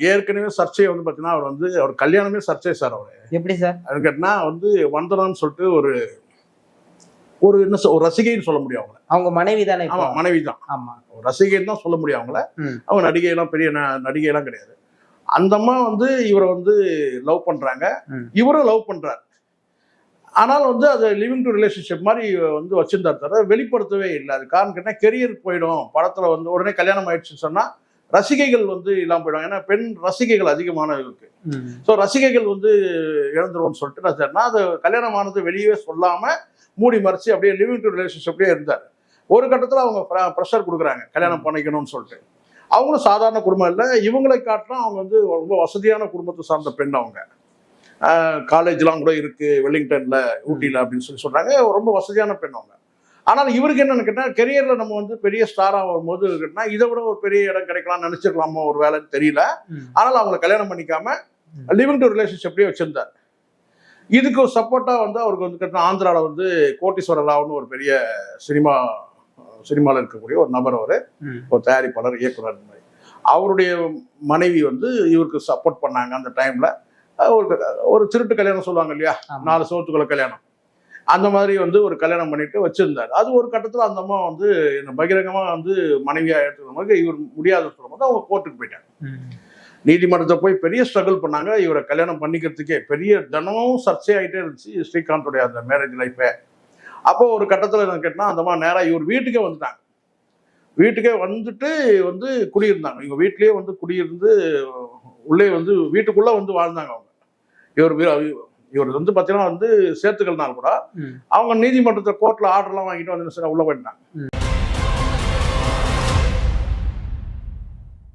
ஏற்கனவே சர்ச்சை வந்து பார்த்தீங்கன்னா அவர் வந்து அவர் கல்யாணமே சர்ச்சை சார் அவர். எப்படி சார்? அது கேட்டினா வந்து வந்தனான்னு சொல்லிட்டு ஒரு ஒரு என்ன ஒரு ரசிகைன்னு சொல்ல முடியும் அவங்கள. அவங்க மனைவி தானே ஆமா மனைவி தான். ஆமா. ஒரு ரசிகைன்னு தான் சொல்ல முடியும் அவங்கள. அவங்க நடிகையெல்லாம் பெரிய நடிகையெல்லாம் கிடையாது. அந்த அம்மா வந்து இவரை வந்து லவ் பண்றாங்க. இவரும் லவ் பண்றாரு. ஆனால் வந்து அது லிவிங் டு ரிலேஷன்ஷிப் மாதிரி வந்து வச்சிருந்தார் தவிர வெளிப்படுத்தவே இல்லை. அது காரணம் கேட்டா கெரியர் போயிடும். படத்துல வந்து உடனே கல்யாணம் ஆயிடுச்சுன்னு சொன்னா ரசிகைகள் வந்து இல்லாம போயிடும் ஏன்னா பெண் ரசிகைகள் அதிகமான இருக்கு. ஸோ ரசிகைகள் வந்து இழந்துருவோம்னு சொல்லிட்டு நான் சரினா அது கல்யாணம் ஆனது வெளியவே சொல்லாம மூடி மறைச்சு அப்படியே லிவிங் டு ரிலேஷன்ஷிப்லேயே இருந்தார். ஒரு கட்டத்தில் அவங்க ப்ரெஷர் கொடுக்குறாங்க. கல்யாணம் பண்ணிக்கணும்னு சொல்லிட்டு. அவங்களும் சாதாரண குடும்பம் இல்லை. இவங்களை காட்டிலும் அவங்க வந்து ரொம்ப வசதியான குடும்பத்தை சார்ந்த பெண் அவங்க. காலேஜ்லாம் கூட இருக்கு. வெல்லிங்டன்ல ஊட்டியில் அப்படின்னு சொல்லி சொல்றாங்க. ரொம்ப வசதியான பெண் அவங்க. ஆனால் இவருக்கு என்னன்னு கேட்டால் கெரியர்ல நம்ம வந்து பெரிய ஸ்டாராக வரும்போது கேட்டா இதை விட ஒரு பெரிய இடம் கிடைக்கலாம்னு நினைச்சிருக்கலாமோ ஒரு வேலைன்னு தெரியல. ஆனால் அவங்கள கல்யாணம் பண்ணிக்காம லிவிங் டு ரிலேஷன்ஷிப்லேயே வச்சிருந்தார். இதுக்கு சப்போர்ட்டா வந்து அவருக்கு வந்து கேட்டால் ஆந்திராவில் வந்து கோட்டீஸ்வர ராவ்னு ஒரு பெரிய சினிமா சினிமாவில் இருக்கக்கூடிய ஒரு நபர் அவர். ஒரு தயாரிப்பாளர் இயக்குனர் இந்த மாதிரி. அவருடைய மனைவி வந்து இவருக்கு சப்போர்ட் பண்ணாங்க அந்த டைம்ல ஒரு ஒரு திருட்டு கல்யாணம் சொல்லுவாங்க இல்லையா. நாலு சோத்துக்குள்ள கல்யாணம். அந்த மாதிரி வந்து ஒரு கல்யாணம் பண்ணிட்டு வச்சிருந்தார். அது ஒரு கட்டத்தில் அந்த அம்மா வந்து என்ன பகிரங்கமா வந்து மனைவியா எடுத்துக்கிற மாதிரி இவர் முடியாத சொல்லும்போது அவங்க கோர்ட்டுக்கு போயிட்டாங்க. நீதிமன்றத்தை போய் பெரிய ஸ்ட்ரகிள் பண்ணாங்க. இவரை கல்யாணம் பண்ணிக்கிறதுக்கே பெரிய தினமும் சர்ச்சை ஆகிட்டே இருந்துச்சு ஸ்ரீகாந்தோடைய அந்த மேரேஜ் லைஃபே அப்போ ஒரு கட்டத்தில் என்ன கேட்டால் அந்த மாதிரி நேராக இவர் வீட்டுக்கே வந்துட்டாங்க. வீட்டுக்கே வந்துட்டு வந்து குடியிருந்தாங்க. இவங்க வீட்லயே வந்து குடியிருந்து உள்ளே வந்து வீட்டுக்குள்ள வந்து வாழ்ந்தாங்க அவங்க. இவர் இவர் வந்து பார்த்தீங்கன்னா வந்து சேர்த்துக்கள்னால் கூட. அவங்க நீதிமன்றத்தில் கோர்ட்டில் ஆர்டர்லாம் வாங்கிட்டு வந்து உள்ள போயிட்டாங்க